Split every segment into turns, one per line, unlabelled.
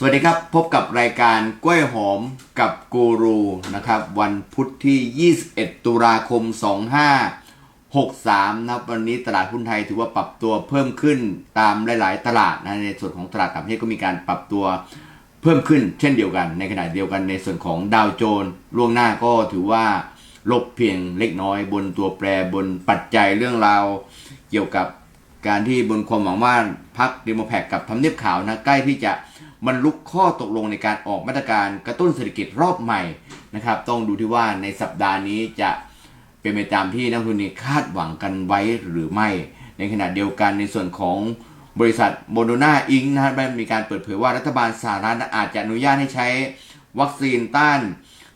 สวัสดีครับ พบกับรายการกล้วยหอมกับกูรูนะครับ วันพุธที่ 21 ตุลาคม 2563 นะครับ วันนี้ตลาดหุ้นไทยถือว่าปรับตัวเพิ่มขึ้นตามหลาย ๆ ตลาดนะในส่วนของตลาดต่างประเทศก็มีการปรับตัวเพิ่มขึ้น เช่นเดียวกัน ในขณะเดียวกันในส่วนของดาวโจนส์ล่วงหน้าก็ถือว่าลบเพียงเล็กน้อยบนตัวแปรบนปัจจัยเรื่องราวเกี่ยวกับการที่บนความหวังว่าพักดิโมแพคกับทำเนียบขาวนะใกล้ที่จะ บรรลุกข้อตกลงในการออกมาตรการกระตุ้นเศรษฐกิจรอบใหม่นะครับ ต้องดูที่ว่าในสัปดาห์นี้จะเป็นไปตามที่นักทุนคาดหวังกันไว้หรือไม่ ในขณะเดียวกันในส่วนของบริษัทโมโดนาอิงนะครับได้มีการเปิดเผยว่ารัฐบาลสหรัฐอาจจะอนุญาตให้ใช้วัคซีนต้าน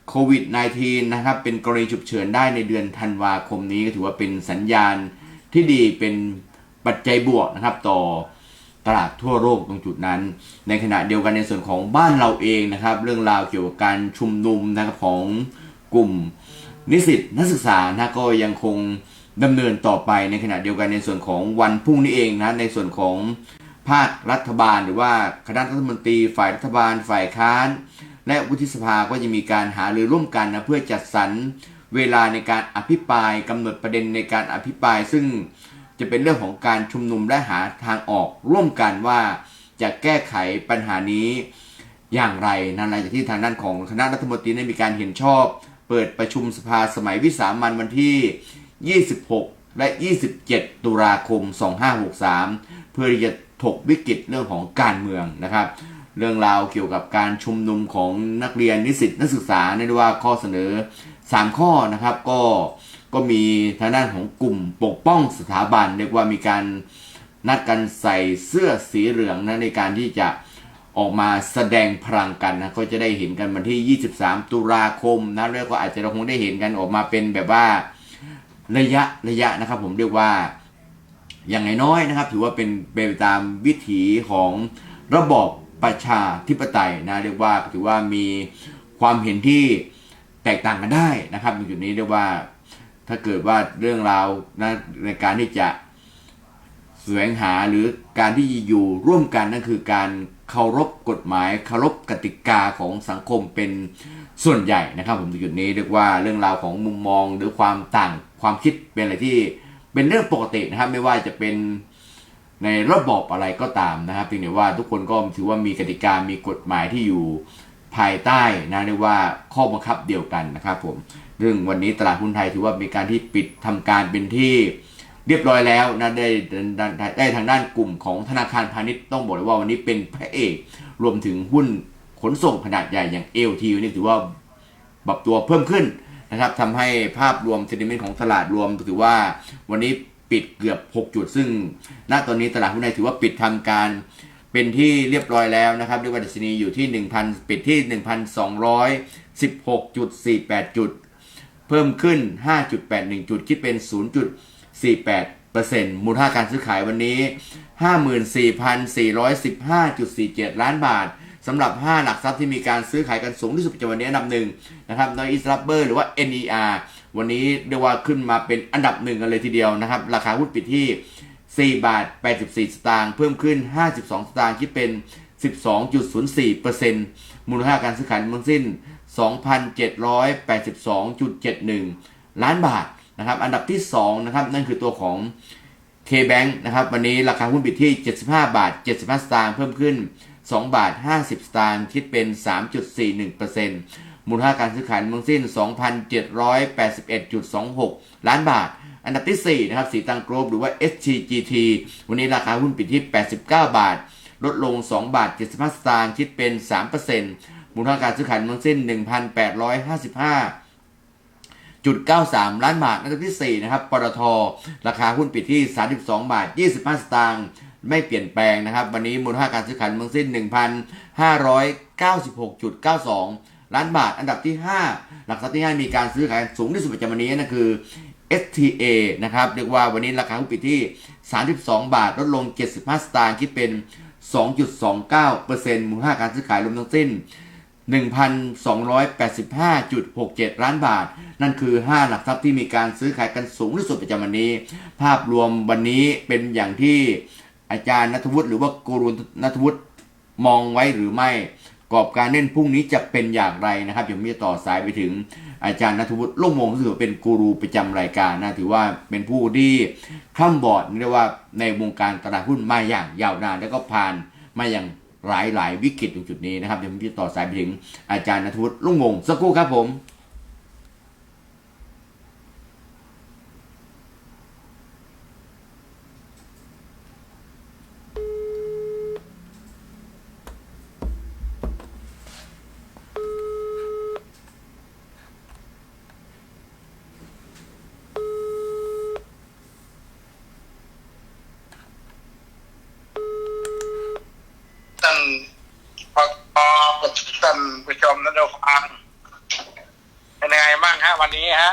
โควิด -19 นะครับ เป็นกรณีฉุกเฉินได้ในเดือนธันวาคมนี้ก็ถือว่าเป็นสัญญาณที่ดีเป็นปัจจัยบวกนะครับต่อ ตลาดทั่วโลกตรงจุดนั้น ในขณะเดียวกันในส่วนของบ้านเราเองนะครับ เรื่องราวเกี่ยวกับการชุมนุมนะครับของกลุ่มนิสิตนักศึกษานะก็ยังคงดำเนินต่อไปในขณะเดียวกันในส่วนของวันพรุ่งนี้เองนะในส่วนของภาครัฐบาล หรือว่าคณะรัฐมนตรี ฝ่ายรัฐบาล ฝ่ายค้าน และวุฒิสภาก็จะมีการหารือร่วมกันนะเพื่อจัดสรรเวลาในการอภิปรายกำหนดประเด็นในการอภิปรายซึ่ง จะเป็นเรื่องของการชุมนุมและหาทางออกร่วมกันว่าจะแก้ไขปัญหานี้อย่างไรนั่นหลังจากที่ทางด้านของคณะรัฐมนตรีได้มีการเห็นชอบ เปิดประชุมสภาสมัยวิสามันวันที่ 26 และ 27 ตุลาคม 2563 เพื่อที่จะถกวิกฤตเรื่องของการเมืองนะครับ เรื่องราวเกี่ยวกับการชุมนุมของนักเรียนนิสิตนักศึกษาเรียกได้ว่าข้อเสนอ 3 ข้อนะครับก็ ก็มีทางด้านของกลุ่มปกป้องสถาบันเรียกว่ามีการนัดกันใส่เสื้อสีเหลืองนะในการที่จะออกมาแสดงพลังกันนะก็จะได้เห็นกันวันที่ 23 ตุลาคมนะเรียกว่าอาจจะเราคงได้เห็นกันออกมาเป็นแบบว่าระยะระยะนะครับ ผมเรียกว่าอย่างน้อยๆนะครับ ถือว่าเป็นเป็นไปตามวิถีของระบอบประชาธิปไตยนะเรียกว่าถือว่ามีความเห็นที่แตกต่างกันได้นะครับในจุดนี้เรียกว่า ถ้าเกิดว่าเรื่องราวนะในการที่จะแสวงหาหรือการที่อยู่ร่วมกันนั่นคือการเคารพกฎหมายเคารพกติกาของสังคมเป็นส่วนใหญ่นะครับ ผมในจุดนี้เรียกว่าเรื่องราวของมุมมองหรือความต่างความคิดเป็นอะไรที่เป็นเรื่องปกตินะครับ ไม่ว่าจะเป็นในระบบอะไรก็ตามนะครับเพียงแต่ว่าทุกคนก็ถือว่ามีกติกามีกฎหมายที่อยู่ภายใต้นะเรียกว่าข้อบังคับเดียวกันนะครับผม เรื่งวันนี้ตลาดหุ้นไทยถือว่ามีการที่ปิดทำการเป็นที่เรียบร้อยแล้วนะได้ได้ทางด้านกลุ่มของธนาคารพาณิชย์ต้องบอกเลยว่าวันนี้เป็นพระเอกรวมถึงหุ้นขนส่งขนาดใหญ่อย่างเอลทีนี่ถือว่าปรับตัวเพิ่มขึ้นนะครับทำให้ภาพรวมเซนิเมนต์ของตลาดรวมถือว่าวันนี้ปิดเกือบ 6 จุด ซึ่งณตอนนี้ตลาดหุ้นไทยถือว่าปิดทำการเป็นที่เรียบร้อยแล้วนะครับด้วยวัดัชนีอยู่ที่ 1,000 ปิดที่ 1,216.48 จุด เพิ่มขึ้น 5.81 จุด คิดเป็น 0.48%มูลค่าการซื้อขายวันนี้ 54,415.47 ล้านบาทสำหรับ 5 หลักทรัพย์ที่มีการซื้อขายกันสูงที่สุดประจำวันนี้อันดับหนึ่งนะครับนอยอิสรับเบอร์หรือว่า NER วันนี้เรียกว่าขึ้นมาเป็นอันดับหนึ่งกันเลยทีเดียวนะครับ ราคาหุ้นปิดที่ 4 บาท 84 สตางค์เพิ่มขึ้น 52 สตางค์คิดเป็น 12.04%มูลค่าการซื้อขายทั้งสิ้น 2,782.71 ล้านบาทนะครับ อันดับที่2นะครับนั่นคือตัวของ K-Bank นะครับวันนี้ราคาหุ้นปิดที่ 75 บาท 75 สตางค์เพิ่มขึ้น 2 บาท 50 สตางค์คิดเป็น 3.41%มูลค่าการซื้อขายทั้งสิ้น 2,781.26 ล้านบาท อันดับที่ 4 นะครับสีตังกรบหรือว่า SCGT วันนี้ราคาหุ้นปิดที่ 89 บาท ลดลง 2 บาท 75 สตางค์คิดเป็น 3% มูลค่าการซื้อขายทั้งสิ้น 1,855จุด93 ล้านบาทอันดับที่ 4 นะครับปตทราคาหุ้นปิดที่ 32 บาท 25 สตางค์ไม่เปลี่ยนแปลงนะครับ วันนี้มูลค่าการซื้อขายทั้งสิ้น 1,596.92 ล้านบาท อันดับที่ 5 หลักทรัพย์ที่ 5 มีการซื้อขายสูงที่สุดประจำวันนี้นั่นคือ STA นะครับเรียกว่าวันนี้ราคาหุ้นปิดที่ 32 บาท ลดลง 75 สตางค์คิดเป็น 2.29%มูลค่าการซื้อขายรวมทั้งสิ้น 1,285.67 ล้านบาท นั่นคือ 5 หลักทรัพย์ที่มีการซื้อขายกันสูงที่สุดประจำวันนี้ ภาพรวมวันนี้เป็นอย่างที่อาจารย์นัทวุฒิหรือว่ากูรูนัทวุฒิมองไว้หรือไม่กรอบการเล่นพรุ่งนี้จะเป็นอย่างไรนะครับยังไม่ต่อสายไปถึงอาจารย์นัทวุฒิลุ่งวงถือว่าเป็นกูรูประจำรายการนะถือว่าเป็นผู้ที่คล่ำบอดเรียกว่าในวงการตลาดหุ้นมาอย่างยาวนานแล้วก็ผ่านมาอย่าง หลายๆ วิกฤตตรงจุดนี้นะครับเดี๋ยวผมจะต่อสายไปถึงอาจารย์นทวุฒิลุงวงสักครู่ครับผม
ท่านพอพอท่านผู้ชมนันดูฟังเป็นยังไงบ้างฮะ วันนี้ฮะ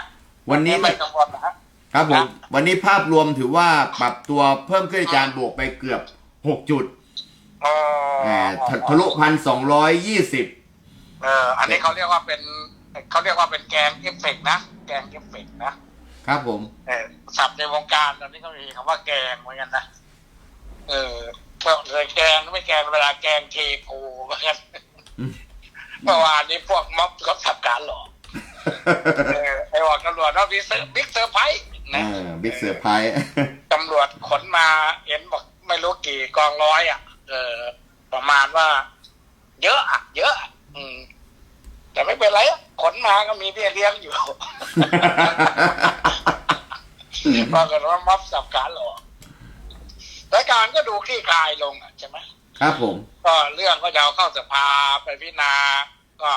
วันนี้
ไม่กังวลนะฮะ
ครับผ
ครั
ม
บ
วันนี้ภาพรวมถือว่าปรับตัวเพิ่มขึ้นอาจารย์บวกไปเกือบ6จุด
อ๋อ
แหมทะทะลุพันสองร้อยยี่สิบ
เอออันนี้เขาเรียกว่าเป็นเขาเรียกว่าเป็นแกงเอฟเฟกต์นะ แกงเอฟเฟกต์นะครับ
ผม
เออศัพท์ในวงการตอนนี้ก็มีคำว่าแกงเหมือนกันนะเออก็เลยแกงไม่แกงเวลาแกงเทโพเหมือนกัน เมื่อวานนี้พวกม็อบเขาสับการหลอกเออไอ้บอกตำรวจว่าบิ๊กเซอร์บิ๊กเซอร์ไพรส์
เอ
นะ
อบิ๊กเซอร์ไพรส์
ตำรวจขนมาเห็นบอกไม่รู้กี่กองร้อยอะ เออ ประมาณว่า เยอะอะ เยอะอะอืม แต่ไม่เป็นไรอะขนมาก็มีเบี้ยเลี้ยงอยู่ปรากฏว่าม็อบสับการหลอกรายการก็ดูคลี่คลายลงอะใช่ไหม
ครับผม
ก็เรื่องก็จะเอาเข้าสภาไปพิจารณา ก็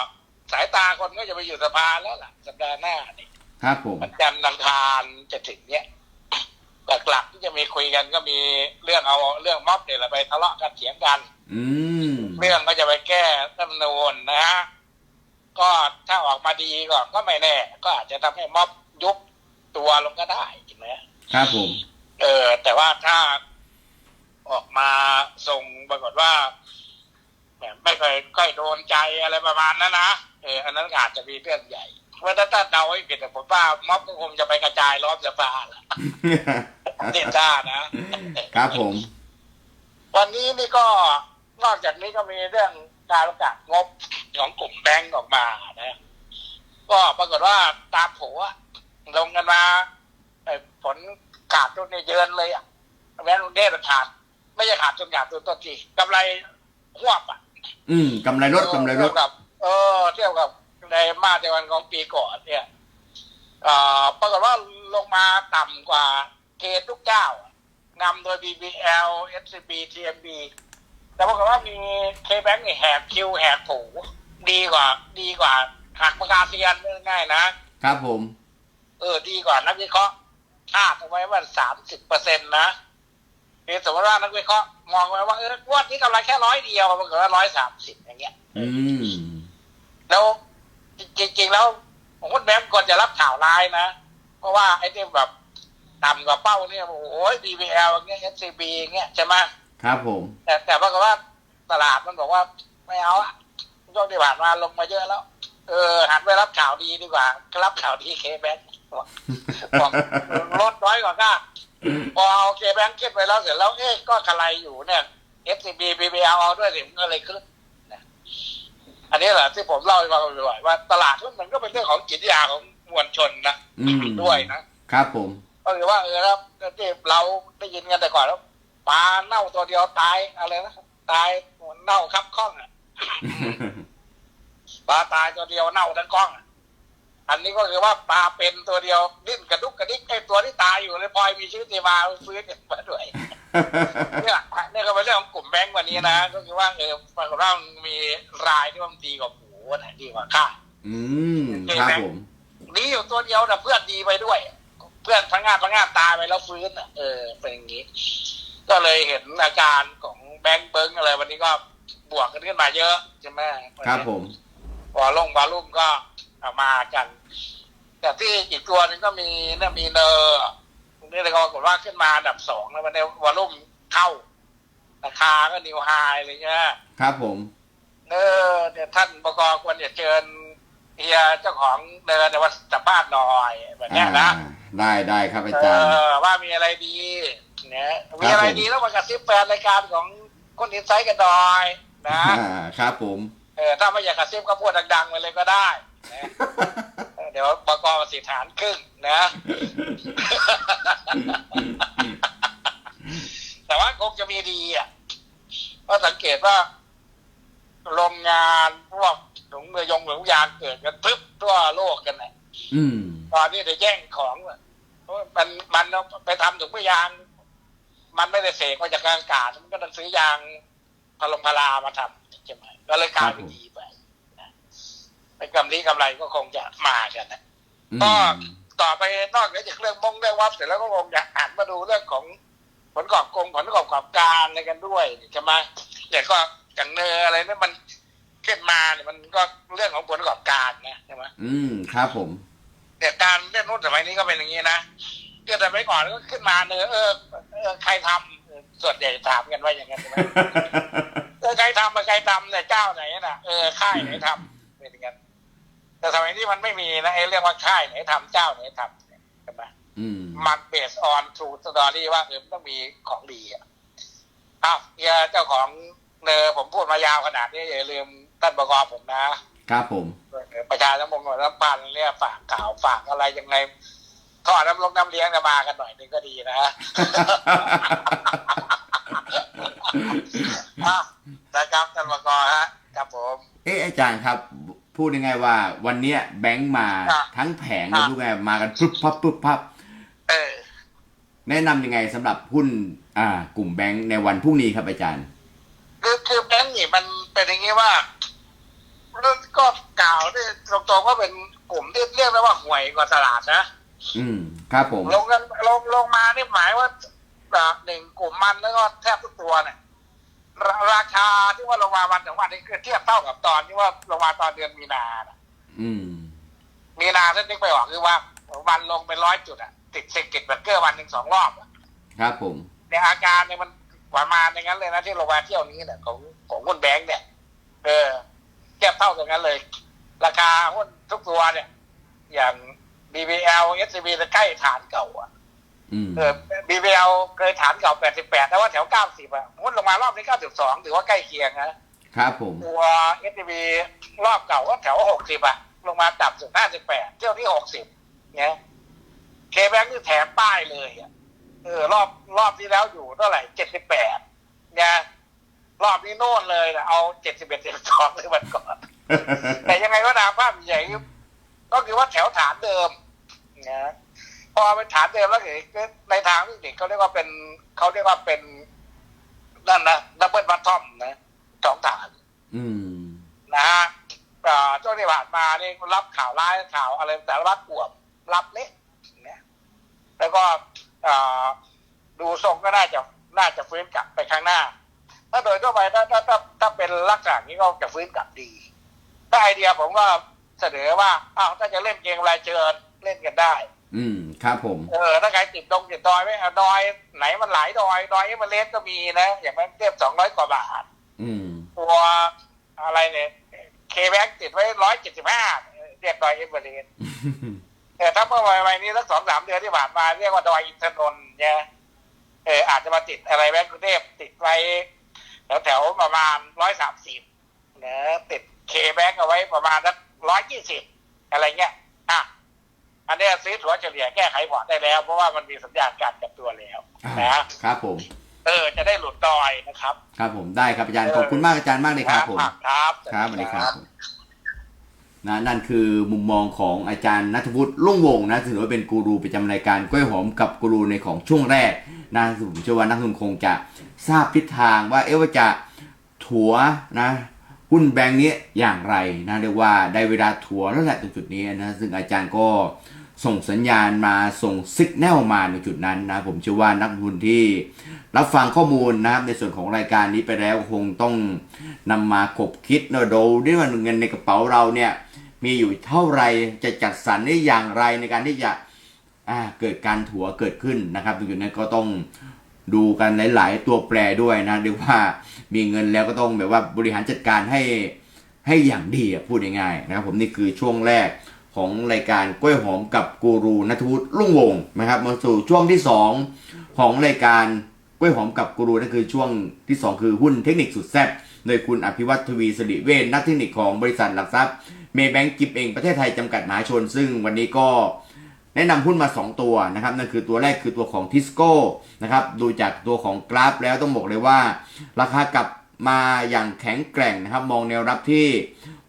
สายตาคนก็จะไปอยู่สภาแล้วล่ะ สัปดาห์หน้านี่
ครับผม
วันจันทร์อังคารจะถึงเนี้ยหลักๆที่จะมีคุยกันก็มีเรื่องเอาเรื่องม็อบเนี่ยแหละไปทะเลาะกันเถียงกัน
อืม
เรื่องก็จะไปแก้รัฐธรรมนูญนะฮะก็ถ้าออกมาดีก็ก็ไม่แน่ ก็อาจจะทำให้ม็อบยุบตัวลงก็ได้ใช่ไหม
ครับผม
เออแต่ว่าถ้า ออกมาส่งปรากฏว่าแหมไม่ค่อยค่อยโดนใจอะไรประมาณนั้นนะเอออันนั้นอาจจะมีเรื่องใหญ่เพราะถ้าถ้าเดาให้ผิดผมว่าม็อบก็คงจะไปกระจายรอบสภาแหละเด่นด้านะ
ครับผม
วันนี้นี่ก็นอกจากนี้ก็มีเรื่องการประกาศงบของกลุ่มแบงก์ออกมานะ ก็ปรากฏว่าตามโผอะลงกันมาเอ่อผลขาดทุนในเยือนเลยอะแม้กรุงเทพมันขาด ไม่ใช่ขาดจนขาดตัวตัวทีกำไรหวบอะ
อืมกำไรลดกำไรล
เที
ด
ยบกับ เออ เทียบกับในมาตรวันของปีก่อนเนี่ยเอ่อปรากฏว่าลงมาต่ำกว่าเกณฑ์ทุกเจ้าอะนำโดย BBL SCB TMB แต่ปรากฏว่ามี K-Bank นี่แหกคิวแหกผูดีกว่า ดีกว่าหักปากกาเซียนง่ายๆนะ
ครับผม
เออ ดีกว่านักวิเคราะห์คาดเอาไว้ว่าสามสิบเปอร์เซ็นต์นะ คือสมมติว่านักวิเคราะห์มองไว้ว่าเอองวดนี้กำไรแค่ร้อยเดียวปรากฏว่าร้อยสามสิบอย่างเงี้ย
อืม
แล้วจริงๆแล้ว ผมว่าแบงก์ควรจะรับข่าวร้ายนะ เพราะว่าไอ้ที่แบบต่ำกว่าเป้าเนี่ยโอ้ย BBL อย่างเงี้ย SCB อย่างเงี้ยใช่ไหม
ครับผม
แต่แต่ปรากฏว่าตลาดมันบอกว่าไม่เอาอะช่วงที่ผ่านมาลงมาเยอะแล้ว เออ หันไปรับข่าวดีดีกว่า รับข่าวดีเคแบงค์บอกลดน้อยกว่าก็ พอเอาเคแบงค์ขึ้นไปแล้วเสร็จแล้วเอ๊ะก็กระไรอยู่เนี่ย SCB BBL เอาด้วยสิมันก็เลยขึ้นนะอันนี้แหละที่ผมเล่าให้ฟังบ่อยๆว่าตลาดมันก็เป็นเรื่องของจิตวิทยาของมวลชนนะ
อืม
ด้วยนะ
ครับผม
ก็คือว่าเออแล้วที่เราได้ยินกันแต่ก่อนแล้วปลาเน่าตัวเดียวตายอะไรนะตายเน่าครับข้องอะปลาตายตัวเดียวเน่าทั้งข้องอะ อันนี้ก็คือว่าปลาเป็นตัวเดียวดิ้นกระดุกกระดิกไอ้ตัวที่ตายอยู่เลยพลอยมีชีวิตชีวาฟื้นมาด้วยเนี่ยเนี่ยก็เป็นเรื่องของกลุ่มแบงก์วันนี้นะก็คือว่าเออปรากฏว่ามันมีรายที่มันดีกว่าหมูนะดีกว่าข้าว
อืมครับผม
ดีอยู่ตัวเดียวแต่เพื่อนดีไปด้วย เพื่อนพังงาดพังงาดตายไปแล้วฟื้นอะเออเป็นอย่างนี้ ก็เลยเห็นอาการของแบงค์เบิ้งอะไรวันนี้ก็บวกกันขึ้นมาเยอะใช่ไหม
ครับผม
วอลลงวอลลุ่มก็เอา มากัน แต่ที่อีกตัวหนึงก็มีเนี่ยมีเนอร์นี่เลยก็ปรากฏว่าขึ้นมาอันดับสองแล้ววันนี้วอลลุ่มเข้า ราคาก็นิวไฮอะไรเงี้ย
ครับผม
เออเนี่ยท่านบกควรจะเชิญเฮียเจ้าของเดินในวันสัมภาษณ์หน่อยแบบเนี้ยนะ
อ่าได้ได้ครับอา
เอ
จารย์
อว่ามีอะไรดีเนี่ยมีอะไร
ผม
ดีแล้วมากระซิบแฟนรายการของคนอินไซต์กันหน่อยนะ
อ่าครับผม
เออถ้าไม่อยากกระซิบก็พูดดังๆไปเลยก็ได้ นะเออเดี๋ยวประกอบสิทธานครึ่งนะ แต่ว่าคงจะมีดีอะเพราะสังเกตว่าโรงงานพวกถุงมือยงหรือยางเกิดกันพึบทั่วโลกกันนะ
อืม
ตอนนี้จะแย่งของอะเพราะมันมันไปทำถุงมือยาง มันไม่ได้เสกมาจากกลางอากาศมันก็ต้องซื้อยางพลงพลามาทำใช่ไหมก็เลยกลายเป็นดีไปนะไอ้ กำไรกำไรก็คงจะมากันนะ
อืม
ก็ต่อไปนอกเหนือจากเรื่องมงเรื่องวับเสร็จแล้วก็คงจะหันมาดูเรื่องของผลประกอบกงผลประกอบการอะไรกันด้วยใช่ไหมเนี่ยก็อย่างเนออะไรเนี่ยมันขึ้นมาเนี่ยมันก็เรื่องของผลประกอบการนะใช่ไหม
อืมครับผม
เนี่ยการเล่นรุ่นสมัยนี้ก็เป็นอย่างนี้นะเกิดแต่ไปก่อนก็ขึ้นมาเนอเออเออใครทำเออส่วนใหญ่ถามกันว่าอย่างนั้นใช่ไหมเออใครทำมาใครทำเนี่ยเจ้าไหนน่ะเออค่ายไหนทำเป็นอย่างนั้น แต่สมัยนี้มันไม่มีนะไอ้เรื่องว่าค่ายไหนทำเจ้าไหนทำเนี่ยใช่ไหม
อืม
มันเบสออนทรูสตอรี่ว่าเออมันต้องมีของดีอะอ้าวเฮียเจ้าของเนอผมพูดมายาวขนาดนี้อย่าลืมท่านประกอบผมนะครับ
ผม
เออประชาสังคมน้ำพันธ์เนี่ยฝากข่าวฝากอะไรยังไงทอดน้ำลงน้ำเลี้ยงเนี่ยมากันหน่อยนึงก็ดีนะอะนะครับท่านประกอบฮะครับผม
เอ๊ะอาจารย์ครับ พูดยังไงว่า วันเนี้ยแบงค์มา
อะ
ทั้งแผง
อะ
เลยพูดไงมากันปุ๊บพับปุ๊บพับ
เออ
แนะนำยังไงสำหรับหุ้นอ่ากลุ่มแบงค์ในวันพรุ่งนี้ครับอาจารย์
คือคือแบงค์นี่มันเป็นอย่างนี้ว่าเรื่องก็กล่าวที่ตรงๆว่าเป็นกลุ่มที่เรียกได้ว่าห่วยกว่าตลาดนะ
อืม ครับผม
ลงกันลงลงมานี่หมายว่าอ่าหนึ่งกลุ่มมันแล้วก็แทบทุกตัวเนี่ย ราราคาที่ว่าลงมาวันถึงวันนี้คือเทียบเท่ากับตอนที่ว่าลงมาตอนเดือนมีนาน่ะ
อืม
มีนาท่านนึกไปออกคือว่าวันลงเป็นร้อยจุดอะติดเซกเก็ตเบรกเกอร์วันหนึ่งสองรอบอะ
ครับผม
ในอาการเนี่ยมันประมาณอย่างนั้นเลยนะที่ลงมาเที่ยวนี้เนี่ยของของหุ้นแบงค์เนี่ย เออเทียบเท่ากันนั้นเลย ราคาหุ้นทุกตัวเนี่ย อย่าง BBL SCB จะใกล้ฐานเก่าอะ
อืม
เออ BBL เคยฐานเก่า88แต่ว่าแถว90อะหุ้นลงมารอบนี้92ถือว่าใกล้เคียงนะครับ
ผม
ตัว SCB รอบเก่าก็แถว60อะลงมาต่ำสุด58เที่ยวที่60เนี่ยเคแบงคือแถมป้ายเลยอะเออรอบรอบที่แล้วอยู่เท่าไหร่78เนี่ยรอบนี้โน่นเลยนะเอา71 72เลยวันก่อน แต่ยังไงก็ตามภาพใหญ่ก็คือว่าแถวฐานเดิมนะ พอเป็นฐานเดิมแล้วคือในทางเทคนิคเขาเรียกว่าเป็นเขาเรียกว่าเป็นนั่นนะดับเบิลบัตทอมนะสองฐาน
อืม
นะฮะอ่าช่วงที่ผ่านมานี่รับข่าวร้ายข่าวอะไรแต่ละวัดปวบรับเละเนี่ยแล้วก็อ่าดูทรงก็น่าจะน่าจะฟื้นกลับไปข้างหน้า ถ้าโดยทั่วไปถ้าถ้าถ้าถ้าเป็นลักษณะนี้ก็จะฟื้นกลับดี ถ้าไอเดียผมก็เสนอว่าอ้าวถ้าจะเล่นเกมรายเชิญเล่นกันได้
อืม ครับผม
เออถ้าใครติดดงติดดอยไม่เอาดอยไหนมันหลายดอยดอยเอเวอเรสต์ก็มีนะ อย่างมันเทียบสองร้อยกว่าบาท
อืม
ตัวอะไรเนี่ยเคแบ็กติดไว้ร้อยเจ็ดสิบห้าเรียกดอยเอเวอเรสต์แต่ถ้าเมื่อวัยนี้สักสองสามเดือนที่ผ่านมาเรียกว่าดอยอินทนนท์เนี่ยเอออาจจะมาติดอะไรแบงก์กรุงเทพติดไว้แถวแถวๆประมาณร้อยสามสิบนะติดเคแบ็กเอาไว้ประมาณสักร้อยยี่สิบอะไรเงี้ย อะอันเนี้ยซื้อถัวเฉลี่ยแก้ไขพอร์ตได้แล้ว เพราะว่ามันมีสัญญาณการจับตัวแล้ว
อ่า
นะครับ
ผม
เออ จะได้หลุดดอยนะครับ
ครับผมได้ครับอาจารย์ขอบคุณมากอาจารย์มากเลยครับผม
ครับ
ครับสวัสดีครับนะนั่นคือมุมมองของอาจารย์นัทวุฒิลุ่งวงศ์นะถือว่าเป็นกูรูประจำรายการกล้วยหอมกับกูรูในของช่วงแรกนะผมเชื่อว่านักลงทุนคงจะทราบทิศทางว่าเอ๊ะว่าจะถัวนะหุ้นแบงค์นี้อย่างไรนะเรียกว่าได้เวลาถัวแล้วแหละตรงจุดนี้นะซึ่งอาจารย์ก็ ส่งสัญญาณมาส่งสิกแนลมาในจุดนั้นนะผมเชื่อว่านักลงทุนที่รับฟังข้อมูลนะครับในส่วนของรายการนี้ไปแล้วคงต้องนำมาขบคิดเนอะดูด้วยว่าเงินในกระเป๋าเราเนี่ยมีอยู่เท่าไรจะจัดสรรได้อย่างไรในการที่จะเกิดการถัวเกิดขึ้นนะครับตรงจุดนั้นก็ต้องดูกันหลาย ๆ ตัวแปรด้วยนะเรียกว่ามีเงินแล้วก็ต้องแบบว่าบริหารจัดการให้ให้อย่างดีพูดง่ายๆนะครับผมนี่คือช่วงแรก ของรายการกล้วยหอมกับกูรูนัทวุฒิลุ่งวงนะครับมาสู่ช่วงที่สองของรายการกล้วยหอมกับกูรูนั่นคือช่วงที่ 2 คือหุ้นเทคนิคสุดแซ่บโดยคุณอภิวัตทวีสิริเวชนักเทคนิคของบริษัทหลักทรัพย์เมย์แบงก์กิฟเองประเทศไทยจำกัดมหาชน ซึ่งวันนี้ก็แนะนำหุ้นมา 2 ตัวนะครับนั่นคือตัวแรกคือตัวของทิสโก้นะครับดูจากตัวของกราฟแล้วต้องบอกเลยว่า ราคากลับมาอย่างแข็งแกร่งนะครับมองแนวรับที่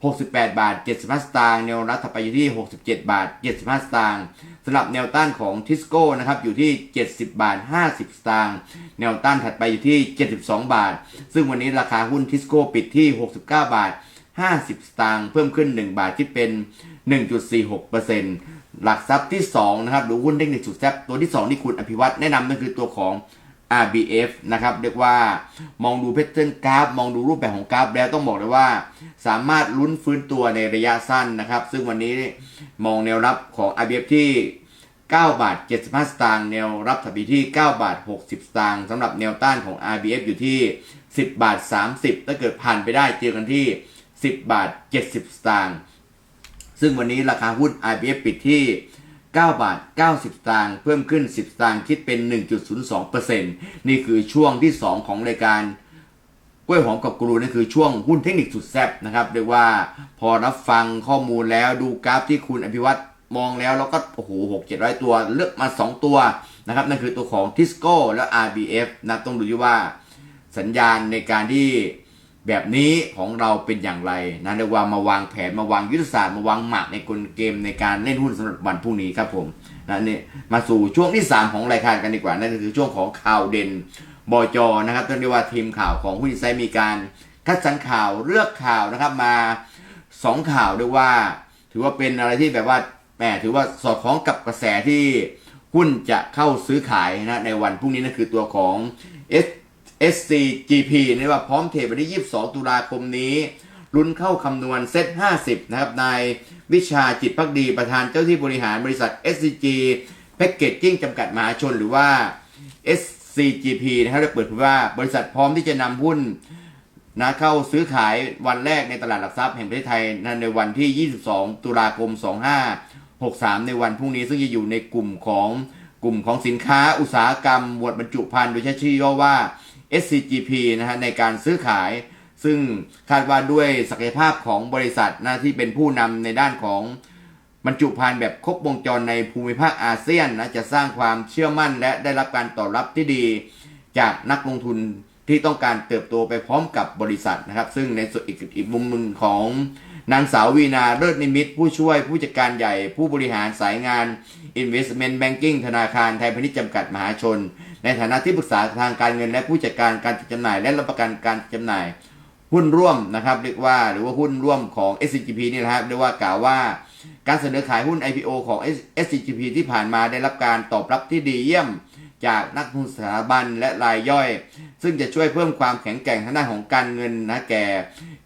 68 บาท 75 สตางค์ แนวรับถัดไปอยู่ที่ 67 บาท 75 สตางค์สำหรับแนวต้านของทิสโก้นะครับอยู่ที่ 70 บาท 50 สตางค์ แนวต้านถัดไปอยู่ที่ 72 บาท ซึ่งวันนี้ราคาหุ้นทิสโก้ปิดที่ 69 บาท 50 สตางค์ เพิ่มขึ้น 1 บาทที่เป็น 1.46%หลักทรัพย์ที่2นะครับหรือหุ้นเทคนิคสุดแซ่บตัวที่ 2 ที่คุณอภิวัตแนะนำนั่นคือตัวของ RBF นะครับเรียกว่ามองดูเพ t เทิร์นกราฟมองดูรูปแบบของกราฟแล้วต้องบอกเลยว่า สามารถลุ้นฟื้นตัวในระยะสั้นนะครับ ซึ่งวันนี้มองแนวรับของ RBF ที่ 9 บาท 75 สตางค์แนวรับถัดไปที่ 9 บาท 60 สตางค์สำหรับแนวต้านของ RBF อยู่ที่ 10 บาท 30 ถ้าเกิดผ่านไปได้เจอกันที่ 10 บาท 70 สตางค์ซึ่งวันนี้ราคาหุ้น IBF ปิดที่ 9 บาท 90 สตางค์เพิ่มขึ้น 10 สตางค์คิดเป็น 1.02%นี่คือช่วงที่ 2 ของรายการกล้วยหอมกับกรูนั่นคือช่วงหุ้นเทคนิคสุดแซ่บนะครับเรียกว่าพอรับฟังข้อมูลแล้วดูกราฟที่คุณอภิวัตมองแล้วแล้วก็โอ้โหหกเจ็ดร้อยตัวเลือกมา 2 ตัวนะครับนั่นคือตัวของ Tisco และ RBF นะต้องดูด้วยว่าสัญญาณในการที่ แบบนี้ของเราเป็นอย่างไรนะเรียกว่ามาวางแผนมาวางยุทธศาสตร์มาวางหมากในกลเกมในการเล่นหุ้นสำหรับวันพรุ่งนี้ครับผมนะนี่มาสู่ช่วงที่ 3 ของรายการกันดีกว่านั่นก็คือช่วงของข่าวเด่นบจนะครับต้องเรียกว่าทีมข่าวของหุ้นไซมีการคัดสรรข่าวเลือกข่าวนะครับมา 2 ข่าวเรียกว่า ถือว่าเป็นอะไรที่แบบว่าแหมถือว่าสอดคล้องกับกระแสที่หุ้นจะเข้าซื้อขายนะในวันพรุ่งนี้นั่นคือตัวของ S SCGP นี่ว่าพร้อมเทรดวันที่ 22 ตุลาคมนี้ลุ้นเข้าคำนวณเซต50 นะครับนายวิชาจิตพักดีประธานเจ้าที่บริหารบริษัท SCG Packaging จำกัดมหาชนหรือว่า SCGP นะครับได้เปิดเผยว่าบริษัทพร้อมที่จะนำหุ้นนะเข้าซื้อขายวันแรกในตลาดหลักทรัพย์แห่งประเทศไทยนในวันที่ 22 ตุลาคม 2563 ในวันพรุ่งนี้ซึ่งจะอยู่ในกลุ่มของกลุ่มของสินค้าอุตสาหกรรมหมวดบรรจุภัณฑ์โดยใช้ชื่อย่อว่า SCGP นะฮะในการซื้อขาย ซึ่งคาดว่าด้วยศักยภาพของบริษัทนะที่เป็นผู้นำในด้านของบรรจุภัณฑ์แบบครบวงจรในภูมิภาคอาเซียนนะจะสร้างความเชื่อมั่นและได้รับการตอบรับที่ดี จากนักลงทุนที่ต้องการเติบโตไปพร้อมกับบริษัทนะครับ ซึ่งในส่วนอีกอีกมุมหนึ่งของนางสาววีนาเลิศนิมิตรผู้ช่วยผู้จัดการใหญ่ผู้บริหารสายงาน Investment Banking ธนาคารไทยพาณิชย์จำกัดมหาชน ในฐานะที่ปรึกษาทางการเงินและผู้จัดการการจัดจำหน่าย และรับประกันการจำหน่าย หุ้นร่วมนะครับเรียกว่าหรือว่าหุ้นร่วมของ SCGP นี่นะครับเรียกว่ากล่าวว่า การเสนอขายหุ้น IPO ของ SCGP ที่ผ่านมาได้รับการตอบรับที่ดีเยี่ยมจากนักทุนสถาบันและรายย่อย ซึ่งจะช่วยเพิ่มความแข็งแกร่งทางด้านของการเงินนะแก่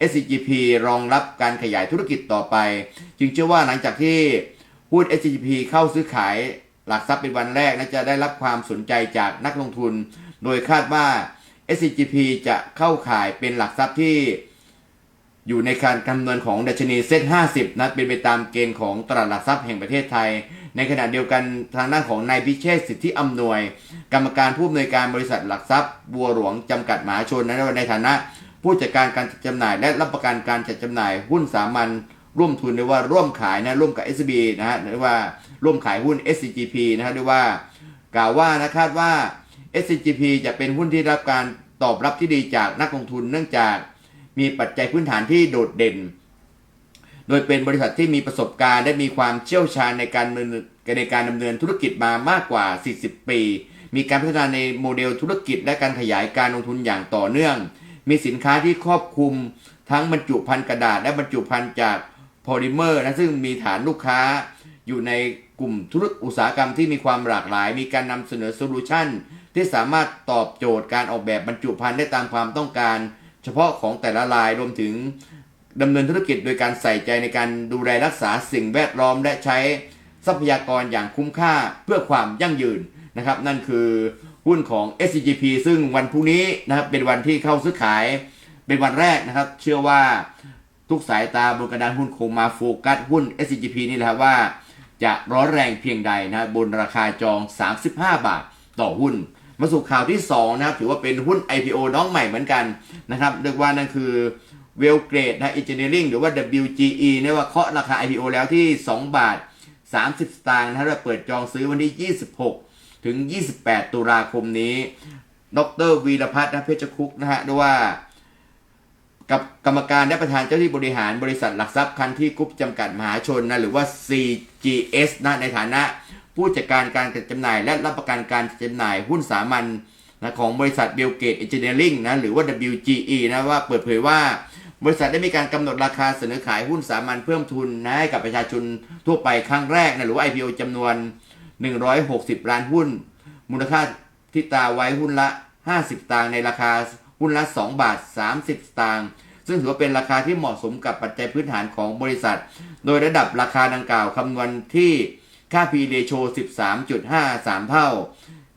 SCGP รองรับการขยายธุรกิจต่อไป จึงเชื่อว่าหลังจากที่หุ้น SCGP เข้าซื้อขาย หลักทรัพย์เป็นวันแรกนะจะได้รับความสนใจจากนักลงทุน โดยคาดว่า SCGP จะเข้าขายเป็นหลักทรัพย์ที่อยู่ในการคำนวณของดัชนีเซ็ต50 นะเป็นไปตามเกณฑ์ของตลาดหลักทรัพย์แห่งประเทศไทย ในขณะเดียวกันทางด้านของนายพิเชษสิทธิอำนวย กรรมการผู้อำนวยการบริษัทหลักทรัพย์ บัวหลวงจำกัดมหาชนนะในฐานะ ผู้จัดการการจัดจำหน่าย และรับประกันการจัดจำหน่ายหุ้นสามัญร่วมทุนเรียกว่าร่วมขายนะร่วมกับ SB นะฮะเรียกว่า ร่วมขายหุ้น SCGP นะฮะเรียว่ากล่าวว่านะคาดว่า SCGP จะเป็นหุ้นที่รับการตอบรับที่ดีจากนักลงทุนเนื่องจากมีปัจจัยพื้นฐานที่โดดเด่น โดยเป็นบริษัทที่มีประสบการณ์ และมีความเชี่ยวชาญในการดำเนินในการดำเนินธุรกิจมามากกว่า 40 ปี มีการพัฒนาในโมเดลธุรกิจ และการขยายการลงทุนอย่างต่อเนื่อง มีสินค้าที่ครอบคลุมทั้งบรรจุภัณฑ์กระดาษ และบรรจุภัณฑ์จากโพลิเมอร์นะซึ่งมีฐานลูกค้าอยู่ใน กลุ่มธุรกิจอุตสาหกรรมที่มีความหลากหลาย มีการนำเสนอโซลูชันที่สามารถตอบโจทย์การออกแบบบรรจุภัณฑ์ได้ตามความต้องการ เฉพาะของแต่ละรายรวมถึงดำเนินธุรกิจโดยการใส่ใจในการดูแลรักษาสิ่งแวดล้อมและใช้ทรัพยากรอย่างคุ้มค่าเพื่อความยั่งยืนนะครับ นั่นคือหุ้นของ SCGP ซึ่งวันพรุ่งนี้นะครับเป็นวันที่เข้าซื้อขายเป็นวันแรกนะครับ เชื่อว่าทุกสายตาบนกระดานหุ้นคงมาโฟกัสหุ้น SCGP นี่แหละว่า จะร้อนแรงเพียงใดนะบนราคาจอง 35 บาทต่อหุ้น มาสู่ข่าวที่2นะครับถือว่าเป็นหุ้น IPO น้องใหม่เหมือนกันนะครับเรียกว่านั่นคือ w e l g r a d e นะ Engineering หรือว่า WGE เนี่ยว่าเคาะราคา IPO แล้วที่ 2 บาท 30 สตางค์นะเราเปิดจองซื้อวันที่ 26 ถึง 28 ตุลาคมนี้ ดรวีรพัฒน์นะเพชรคุกนะฮะด้วยว่ากับกรรมการและประธานเจ้าที่บริหารบริษัทหลักทรัพย์คันที่กรุ๊ปจำกัดมหาชนนะหรือว่า C GS นะในฐานะผู้จัดการการจัดจำหน่าย และรับประกันการจำหน่ายหุ้นสามัญนะของบริษัทเบลเกตเอนจิเนียริงนะหรือว่า WGE นะว่าเปิดเผยว่า บริษัทได้มีการกำหนดราคาเสนอขายหุ้นสามัญเพิ่มทุนนะให้กับประชาชนทั่วไปครั้งแรกนะหรือว่า IPO จำนวน 160 ล้านหุ้น มูลค่าที่ตาไว้หุ้นละ 50 ตางในราคาหุ้นละ 2 บาท 30ตางค์ ซึ่งถือว่าเป็นราคาที่เหมาะสมกับปัจจัยพื้นฐานของบริษัท โดยระดับราคาดังกล่าวคำนวณที่ค่า P ratio 13.53 เท่า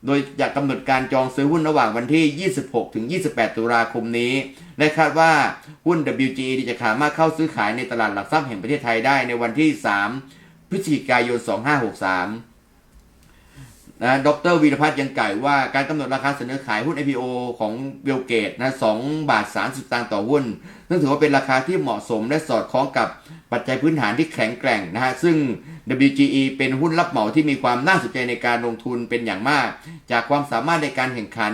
โดยจะกำหนดการจองซื้อหุ้นระหว่างวันที่ 26 ถึง 28 ตุลาคมนี้ และคาดว่าหุ้น WGE จะสามารถเข้าซื้อขายในตลาดหลักทรัพย์แห่งประเทศไทยได้ในวันที่ 3 พฤศจิกายน 2563 นะดรวีรพัฒน์ยังกล่าวว่าการกำหนดราคาเสนอขายหุ้น IPO ของเบลเกตนะ2บาท30สตางค์ต่อหุ้น ซึ่งถือว่าเป็นราคาที่เหมาะสมและสอดคล้องกับปัจจัยพื้นฐานที่แข็งแกร่งนะฮะ ซึ่ง WGE เป็นหุ้นรับเหมาที่มีความน่าสนใจในการลงทุนเป็นอย่างมาก จากความสามารถในการแข่งขัน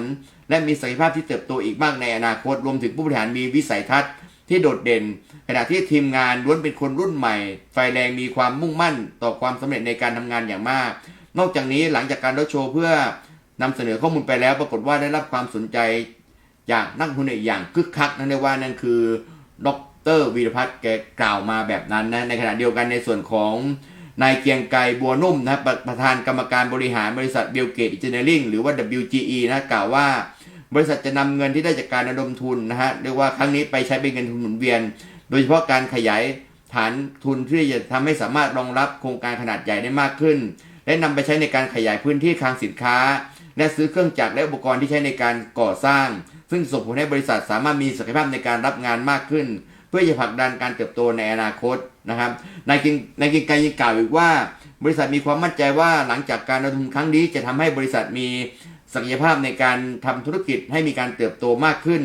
และมีศักยภาพที่เติบโตอีกมากในอนาคต รวมถึงผู้บริหารมีวิสัยทัศน์ที่โดดเด่น ขณะที่ทีมงานล้วนเป็นคนรุ่นใหม่ ไฟแรงมีความมุ่งมั่นต่อความสำเร็จในการทำงานอย่างมาก นอกจากนี้หลังจากการรถโชว์เพื่อนำเสนอข้อมูลไปแล้ว ปรากฏว่าได้รับความสนใจจากนักลงทุนอย่างคึกคักนั่นเรียกว่านั่นคือดรวีรพัฒน์แกกล่าวมาแบบนั้นนะในขณะเดียวกันในส่วนของนายเกียงไกรบัวนุ่มนะประประธานกรรมการบริหารบริษัทเบลเกตอินเจเนียริงหรือว่า WGE นะกล่าวว่าบริษัทจะนำเงินที่ได้จากการระดมทุนนะฮะเรียกว่าครั้งนี้ไปใช้เป็นเงินทุนหมุนเวียน โดยเฉพาะการขยายฐานทุนที่จะทำให้สามารถรองรับโครงการขนาดใหญ่ได้มากขึ้น และนำไปใช้ในการขยายพื้นที่คลังสินค้า และซื้อเครื่องจักรและอุปกรณ์ที่ใช้ในการก่อสร้าง ซึ่งส่งผลให้บริษัทสามารถมีศักยภาพในการรับงานมากขึ้น เพื่อจะผลักดันการเติบโตในอนาคตนะครับนายกิงนายกิงไกรยังกล่าวอีกว่า บริษัทมีความมั่นใจว่าหลังจากการระดมทุนครั้งนี้จะทำให้บริษัทมีศักยภาพในการทำธุรกิจให้มีการเติบโตมากขึ้น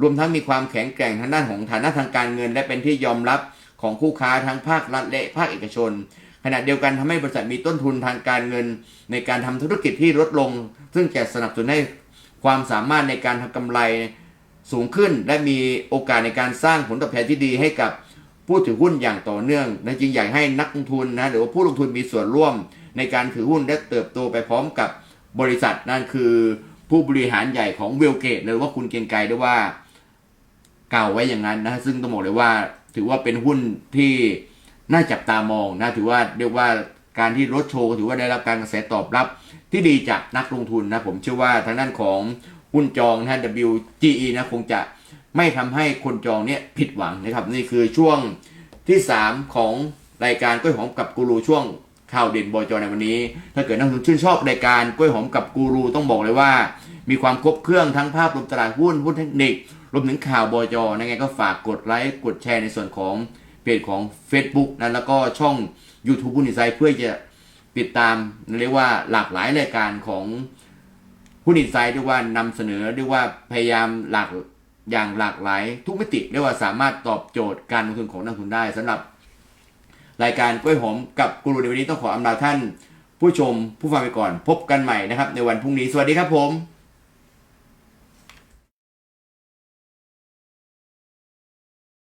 รวมทั้งมีความแข็งแกร่งทางด้านของฐานะทางการเงิน และเป็นที่ยอมรับของคู่ค้าทั้งภาครัฐและภาคเอกชน ขณะเดียวกันทำให้บริษัทมีต้นทุนทางการเงิน ในการทำธุรกิจที่ลดลง ซึ่งจะสนับสนุนให้ความสามารถในการทำกำไรสูงขึ้น และมีโอกาสในการสร้างผลตอบแทนที่ดีให้กับผู้ถือหุ้นอย่างต่อเนื่องและจึงอยากให้นักลงทุนนะหรือว่าผู้ลงทุนมีส่วนร่วมในการถือหุ้นและเติบโตไปพร้อมกับบริษัทนั่นคือผู้บริหารใหญ่ของเวลเกตหรือว่าคุณเกียงไกรด้วยว่ากล่าวไว้อย่างนั้นนะซึ่งต้องบอกเลยว่า ถือว่าเป็นหุ้นที่ น่าจับตามองนะถือว่าเรียกว่าการที่รถโชว์ถือว่าได้รับการกระแสตอบรับที่ดีจากนักลงทุนนะผมเชื่อว่าทางด้านของหุ้นจองนะ WGE นะคงจะไม่ทำให้คนจองเนี่ยผิดหวังนะครับ นี่คือช่วงที่ 3 ของรายการกล้วยหอมกับกูรูช่วงข่าวเด่นบอยจอในวันนี้ ถ้าเกิดนักลงทุนชื่นชอบรายการกล้วยหอมกับกูรูต้องบอกเลยว่า มีความครบเครื่องทั้งภาพรวมตลาดหุ้นหุ้นเทคนิครวมถึงข่าวบอยจอยังไงก็ฝากกดไลค์กดแชร์ในส่วนของ เพจของ Facebook นะแล้วก็ช่อง YouTube หุ้นอินไซด์เพื่อจะติดตามเรียกว่าหลากหลายรายการของหุ้นอินไซด์เรียกว่านำเสนอเรียกว่าพยายามหลากอย่างหลากหลาย ทุกมิติเรียกว่าสามารถตอบโจทย์การลงทุนของนักลงทุนได้สำหรับรายการกล้วยหอมกับกูรูในวันนี้ต้องขออำลาท่าน ผู้ชมผู้ฟังไปก่อนพบกันใหม่นะครับ ในวันพรุ่งนี้สวัสดีครับผม